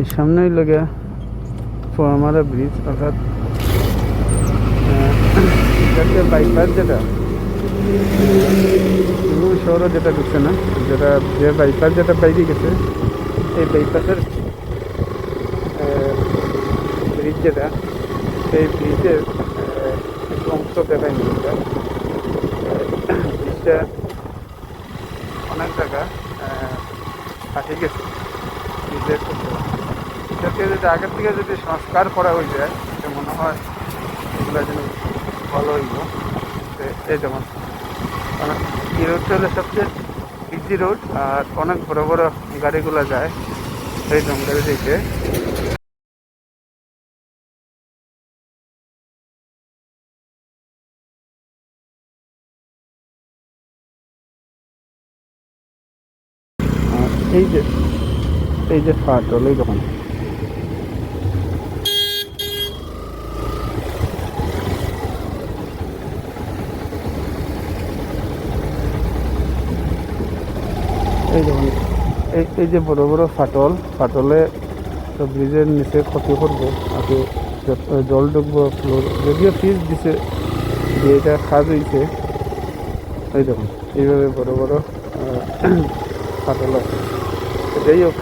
এই সামনেই লাগে ফোয়ামারা ব্রিজ, অর্থাৎ বাইপাস যেটা। পুরো শহরে যেটা ঢুকছে না, যেটা যে বাইপাস যেটা বাইরে গেছে, এই বাইপাসের ব্রিজ যেটা, সেই ব্রিজের অংশ দেখায় ব্রিজটা অনেক টাকা ফাটে গেছে। ব্রিজের এটাকে যদি আগের থেকে যদি সংস্কার করা হয়ে যায় মনে হয় এগুলো যেন ভালো হইব। এই যেমন। এই রোডটা হলো সবচেয়ে বিজি রোড আর অনেক বড় বড় গাড়িগুলো যায় সেই জঙ্গলের দিকে। এই যে এই যে ফাটল, এই দোকান এই দেখুন এই যে বড় বড় ফাটল, ফাটলে ব্রিজের নিচে ক্ষতি করব যত- জল ঢুকবো, ফ্লোর, যদিও ফিজ দিছে যে এটা কাজ হয়েছে এই দেখুন এইভাবে বড় বড় ফাটল আছে। যাই হোক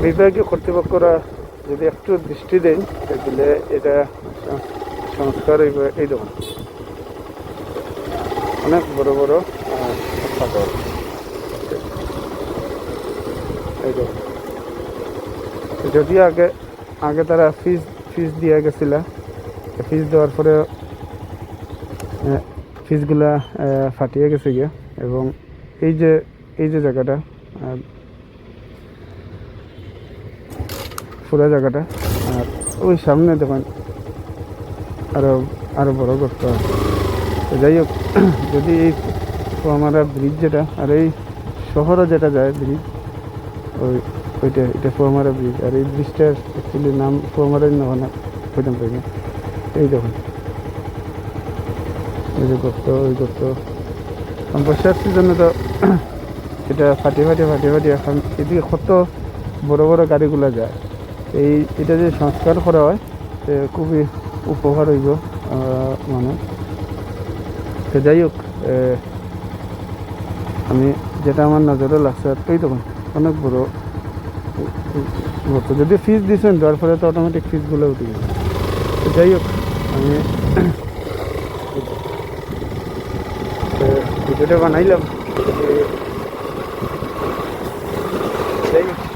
বিভাগীয় কর্তৃপক্ষরা যদি একটু দৃষ্টি দেন, তাহলে এটা সংস্কার এই দেখুন অনেক বড় বড় এই যদিও আগে আগে তারা ফিজ ফিজ দিয়ে গেছিল ফিজ দেওয়ার পরে আহ, ফিজগুলা ফাটিয়ে গেছে গিয়া। এবং এই যে এই যে জায়গাটা পুরো জায়গাটা আর ওই সামনে দেখুন আরও আরও বড় করতে হবে। যাই হোক যদি এই আমরা ব্রিজ যেটা, আর এই শহরে যেটা যায় ব্রিজ ওই, ওইটা, এটা ফোয়ামারা ব্রিজ আর এই ব্রিজটার অ্যাকচুয়ালি নাম ফোয়ামারাই না না প্রথম থেকে এই দেখুন। এই যে গর্ত, ওই গর্ত। বর্ষার সিজনে তো এটা ফাটি ফাটি ফাটি ফাটি এখন এদিকে কত বড় বড় গাড়িগুলো যায়। এই, এটা যে সংস্কার করা হয়, সে খুবই উপকার হইব মানে। তো যাই হোক আমি যেটা আমার নজরে লাগছে এই দেখুন, অনেক বড় গর্ত যদি ফিজ দিয়েছেন দেওয়ার ফলে তো অটোমেটিক ফিজগুলো উঠে গেছে। যাই হোক, আমি ভিডিওটা বানাইলাম। যাই হোক।